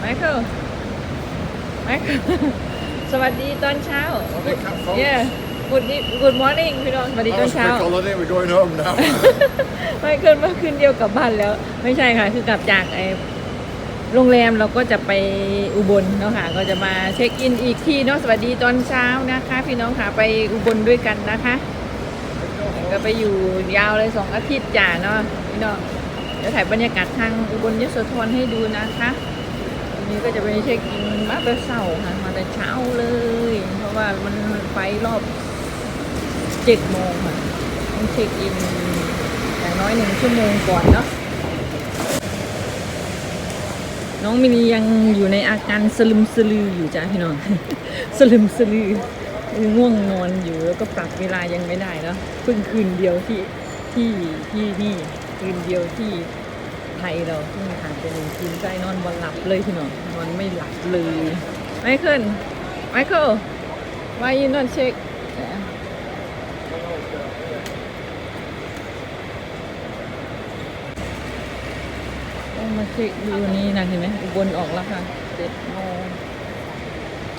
ไมเคิลไมเคิลสวัสดีตอนเช้า Wake up, folks. yeah good e- good morning พี่น้องสวัสดี That ตอน was a เช้า quick holiday. We're going home now. ไม่เกินเมื่อคืนเดียวกลับบ้านแล้ว ไม่ใช่ค่ะ คือกลับจากไอโรงแรมเราก็จะไปอุบลเนาะค่ะ ก็จะมาเช็คอินอีกที่เนาะสวัสดีตอนเช้านะคะ พี่น้องค่ะไปอุบลด้วยกันนะคะ ก็ไปอยู่ยาวเลยสองอาทิตย์จ่าเนาะพี่น้องเดี๋ยวถ่ายบรรยากาศทางอุบลยโสธรให้ดูนะคะวั นี้ก็จะไปเช็คอินมาแต่เช้าค่ะมาแต่เช้าเลย เพราะว่ามันไฟรอบเจ็ดโมงค่ะต้องเช็คอินอย่างน้อยหนึ่งชั่วโมงก่อนเนาะน้องมินียังอยู่ในอาการสลึมสลืออยู่จ้าพี่น้องสลึมสลือง่วงนอนอยู่แล้วก็ปรับเวลายังไม่ได้เนาะเพิ่งคืนเดียวที่ที่ที่นี่คืนเดียวที่ ยเราเพิ่งผ่านไปหนึ่งคืนใจนอนวันหลับเลยพี่น้องนอนไม่หลับเลยไมเคิลไมเคิล why you not check ต้องมาเช็คดูนี่นะเห็นไหมอุบลออกแล้วค่ะเจ็ดโมง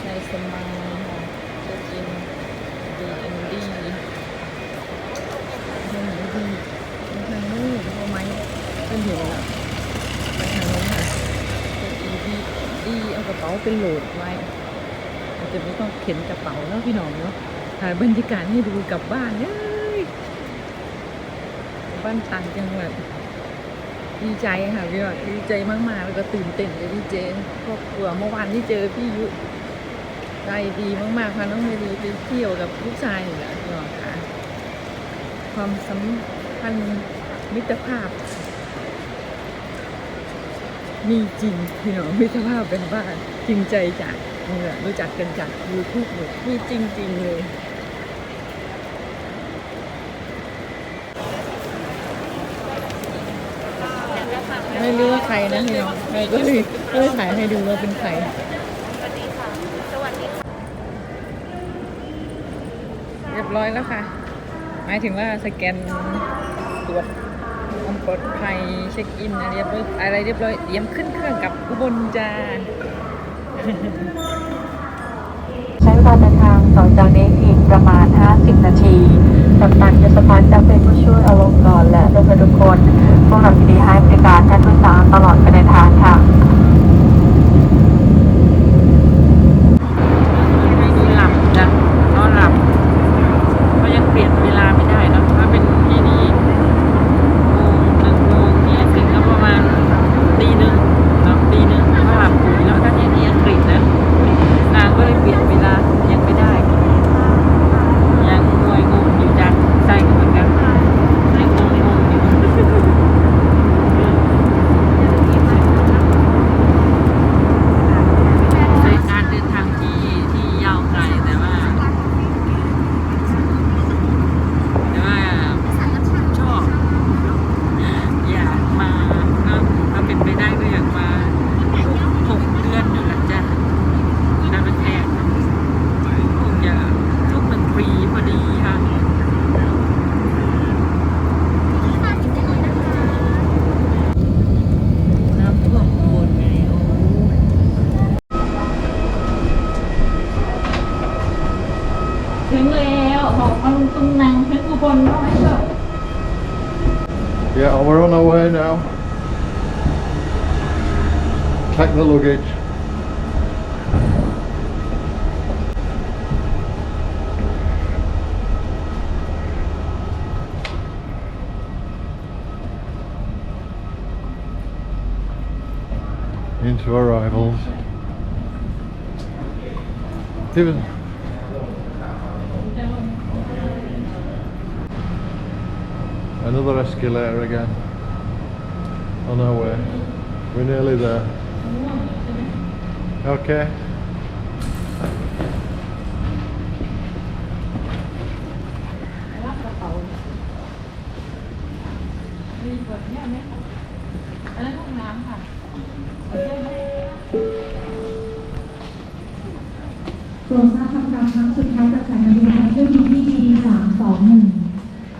ในสมังค่ะเช็คอินดีเอ็นดีทางไหนดีทางนู้นพอไหมเป็นเห็นแล้วไปทางนู้นค่ะเช็คอิน ดี เอากระเป๋าเป็นโหลดไว้อาจจะไม่ต้องเข็นกระเป๋าแล้วพี่น้องเนาะถ่ายบรรยากาศให้ดูกลับบ้านเลยบ้านต่างจังหวัดดีใจค่ะพี่ว่าดีใจมากๆ แล้วก็ตื่นเต้นเลยพี่เจครอบครัวเมื่อวานที่เจอพี่ยุใจดีมากๆพาน้องเมลีไปเที่ยวกับลูกชายนี่และพี่น้องค่ะ ความสัมพันธ์มิตรภาพ มีจริงพี่น้องมิตรภาพเป็นบ้านจริงใจจากเนี่ยรู้จักกันจากยูทูบเลยมีจริงๆเลย ไม่รู้ว่าใครนะพี่น้องใครก็เลยก็เลยถ่ายให้ดูว่าเป็นใครเรียบร้อยแล้วค่ะ หมายถึงว่าสแกนตรวจความ ปลอดภัยเช็คอินอะไรเรียบร้อยอะไรเรียบร้อยเตรียมขึ้นเครื่องกับอุบลจ้าใช้เวลาเดินทางต่อจากนี้อีกประมาณ 50 นาทีกัปตันจะสปานจะเป็นผู้ช่วยอารมณ์ก่อนและทุกทุกคนพวกเราดีให้ yeah, we're on our way now. Pack the luggage. Into arrivals. Even Another escalator again. On our way. We're nearly there. Okay.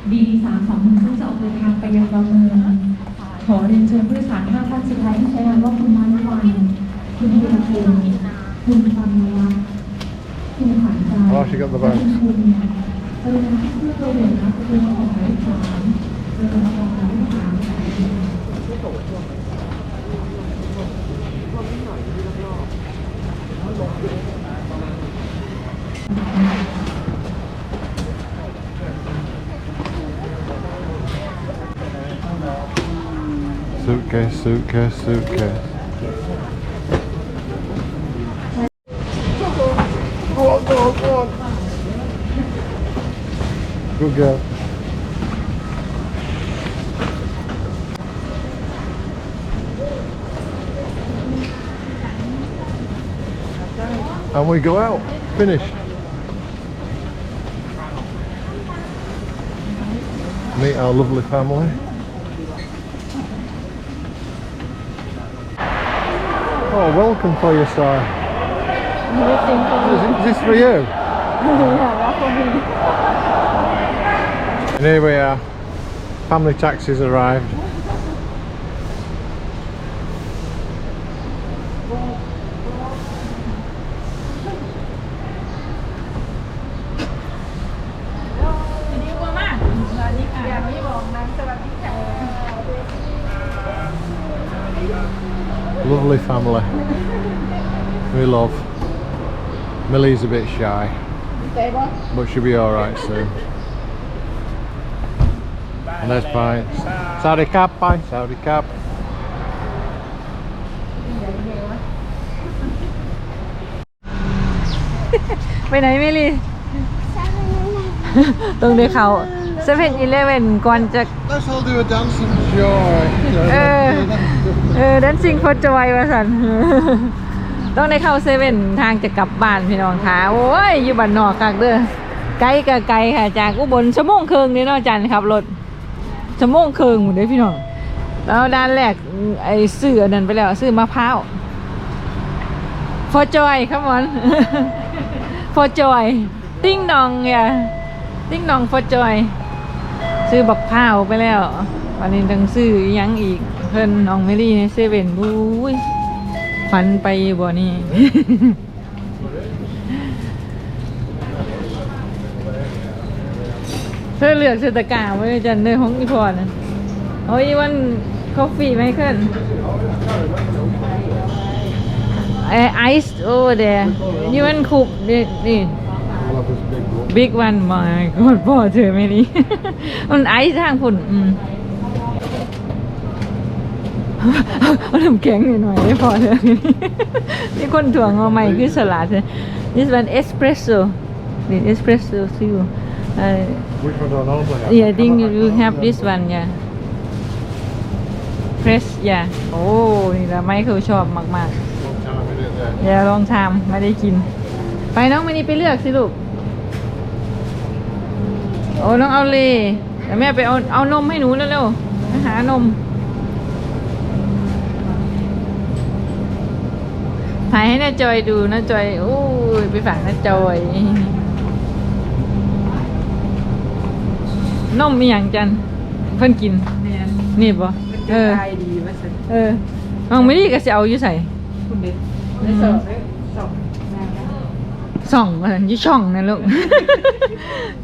D321 ดเนี่ยไหมคะอันนั้นห้องน้ำค่ะเปิดได้ไหมโปรดทราบคำกล่าวครั้งสุดท้ายจากสายการบินไทยเที่ยวบินที่ BD 321 BD 321ซึ่งจะออกเดินทางไปยังดอนเมืองขอเรียนเชิญผู้โดยสารห้าท่านสุดท้ายที่ใช้งานว่าคุณมานุวันคุณเองศ์คุณปันวัฒน์คุณขวัญใจ Oh, she got the bags. คุณเออเพื่อตัวเด่นนะคือออกหมายสามเออออกหมายสาม Suitcase, suitcase, suitcase. Go on, go on, go on. Good girl. And we go out. Finish. Meet our lovely family. Oh, welcome for your star. Is, is this for you? and here we are. Family taxis arrived. Lovely family. We love. Millie's a bit shy. But she'll be alright soon. And there's pints. Saudi cap, bye. Saudi cap. Bên đấy Millie Từng để khảo เดียวเขาเซเว่นอีเลเว่นก่อนจะ Let's all do a dancing joy. เออ เออ dancing for joy ว่าสัน ต้องได้เข้าเซเว่นทางจะกลับบ้านพี่น้องค่ะ โอ้ย อยู่บ้านนอกคักเด้อ ไกลกับไกลค่ะ จากอุบลชั่วโมงครึ่งนี่เนาะจันครับรถชั่วโมงครึ่งหมดเลยพี่น้อง แล้วด้านแรกไอ้ซื้ออันนั้นไปแล้วซื้อมะพร้าว for joy come on for joy ติ้งนองอย่าติ้งนอง for joy ซื้อบักพร้าวไปแล้ววันนี้ต้องซื้ออิหยังอีกเพิ่นน้องเมลี่ในเซเว่นบุ้ยฝันไปบ่นี่เธอเลือกเศรษฐกาไว้จันเลยของอีพอนะโอ้ยวันคอฟฟี่ไมเคิลไอซ์โอ้เดนี่วันคุบนี่ นี่ We'll have this big one. บิ๊กวันมากอดพ่อเธอไม่ดี มันไอซ์ทางฝุ่นอืมเอาน้ำแข็งหน่อยๆได้พอเธอมีคนถ่วงเอาใหม่คือสลัดเธอ this one espresso this espresso too uh, Which one do I normally have? yeah I think you you have this one yeah press yeah โอ้นี่ละไมเคิลชอบมาก Long time in it there. ๆอย่าลองทำไม่ได้กิน ไปน้องมินีไปเลือกสิลูก โอ้น้องเอาเลยแต่แม่ไปเอาเอานมให้หนูแล้วเร็วๆไปหานมถ่ายให้น้าจอยดูน้าจอยโอ้ยไปฝากน้าจอยนมมีอย่างจันเพิ่นกิน นี่ปะเออดีว่าฉันเออน้องไม่ดีก็จะเอาอยู่ใส่คุณเด็กอืมสอบได้ สอบส่องมาอยู่ช่องนะลูก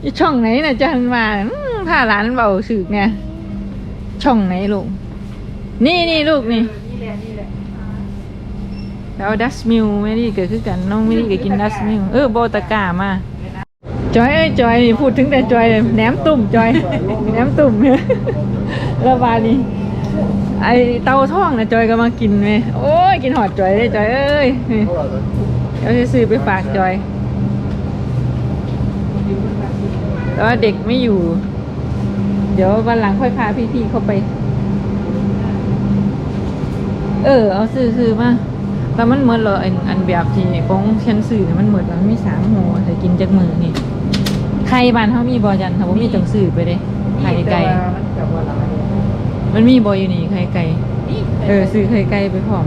ยู่ช่องไหนนะจันมาอืมถ้าร้านเบาสึกเนี่ย ช่องไหนลูก นี่นี่ลูกนี่แล้วดัสมิลไม่ดีเกิดขึ้นกันน้องไม่ดีก็กินดัสมิลเออโบตะกามาจอยเอ้ยจอยพูดถึงแต่จอยเลยแหนมตุ่มจอยแหนมตุ่มเนี่ยล้วบานี้ไอเตาท่องนะจอยก็มากินไหมโอ้ยกินหอดจอยได้จอยเอ้ยเดี๋ยวจะซื้อไปฝากจอย แต่ว่าเด็กไม่อยู่ เดี๋ยววันหลังค่อยพาพี่ๆเข้าไป เออ เอาซื้อซื้อมาแต่มันเหมือนเหรออันอันแบบที่ของฉันซื้อเนี่ยมันเหมือนมันมีสามหัวแต่กินจากมือนี่ไข่บ้านเขามีบอจันเขาบ่มีต้องซื้อไปเด้ไข่ไก่แต่ว่ามันกับว่าหลายมันมีบออยู่นี่ไข่ไก่เออซื้อไข่ไก่ไปพร้อม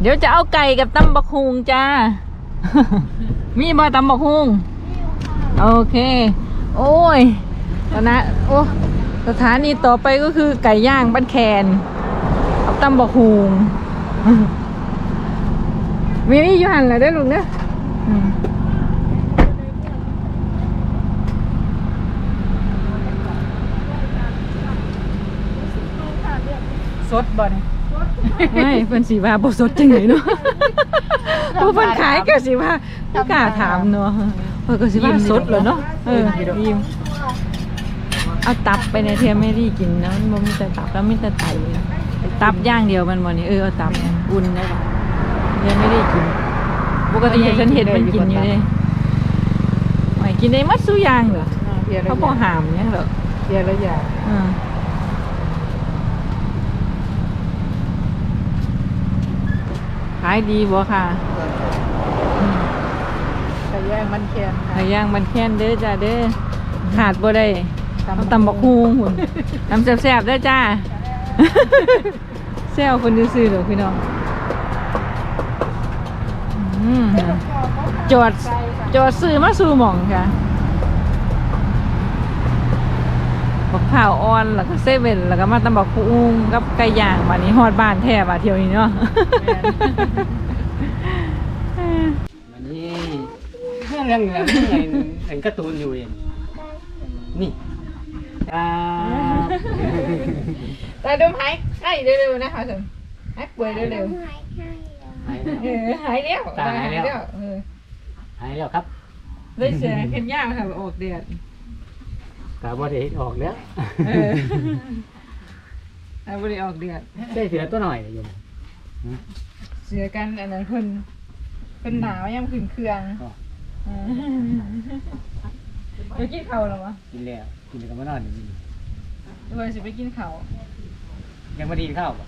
เดี๋ยวจะเอาไก่กับตำบักฮุงจ้า มีบอตำบักฮุงโอเค โอ้ยตอนนะโอ้สถานีต่อไปก็คือไก่ย่างบ้านแคนตำบักฮูงมีนี่อยู่หันแล้วได้ลูกเด้ออืมสดบ่เนี่ย ไม่เพิ่นสีว่าบ่สดจังไหนเนาะผู้เพิ่นขายก็สิว่าผู้กล้าถามเนาะเพิ่นก็สิว่าสดเหรอเนาะเออยิ้มเอาตับไปในเทียมไม่ได้กินนะมันบ่มีแต่ตับแล้วมีแต่ไตตับอย่างเดียวมันบ่นี่เออเอาตับอุ่นได้ป่ะยังไม่ได้กิน ปกติฉันเห็นมันกินอยู่เลยไม่กินได้หมัดสุอย่างเหรอเพียรเขาบอกหามเนี่ยเหรอเพียรยาอืมขายดีบ่ค่ะไก่ย่างมันแคนไก่ย่างมันแค้นเด้อจ้าเด้อขาดบ่ได้ต้องตำบักฮูงหุ่นตำแซ่บๆเด้อจ้าแซวคนซื้อๆเด้อพี่น้องอืมจอดจอดซื้อมาสู่หม่องค่ะ บัก ข้าวอ่อนแล้วก็เซเว่นแล้วก็มาตำบักคุ้งกับไก่ย่างมานี้ฮอดบ้านแท้บ่าเที่ยวนี้เนาะอันนี้เรื่องเรื่องเรื่องเห็นการ์ตูนอยู่เองนี่อ่าตาดมหายไข้เร็วๆนะคะท่านหายป่วยเร็วหายๆเออหายแล้วตาหายแล้วเออหายแล้วครับเลยเสียเข็นย่างค่ะออกเดือด กาบอดีออกแล้วเออหายบ่ได้ออกเดือดใช่เสือตัวหน่อยอยู่เสือกันอันนั้นเพิ่นเพิ่นหนาวยังขึ้นเครื่องอ๋อเออไปกินข้าวแล้ววะกินแล้วกินแล้วก็มานอนอยู่นี่ด้วยสิไปกินข้าวยังไม่ได้กินข้าวป่ะ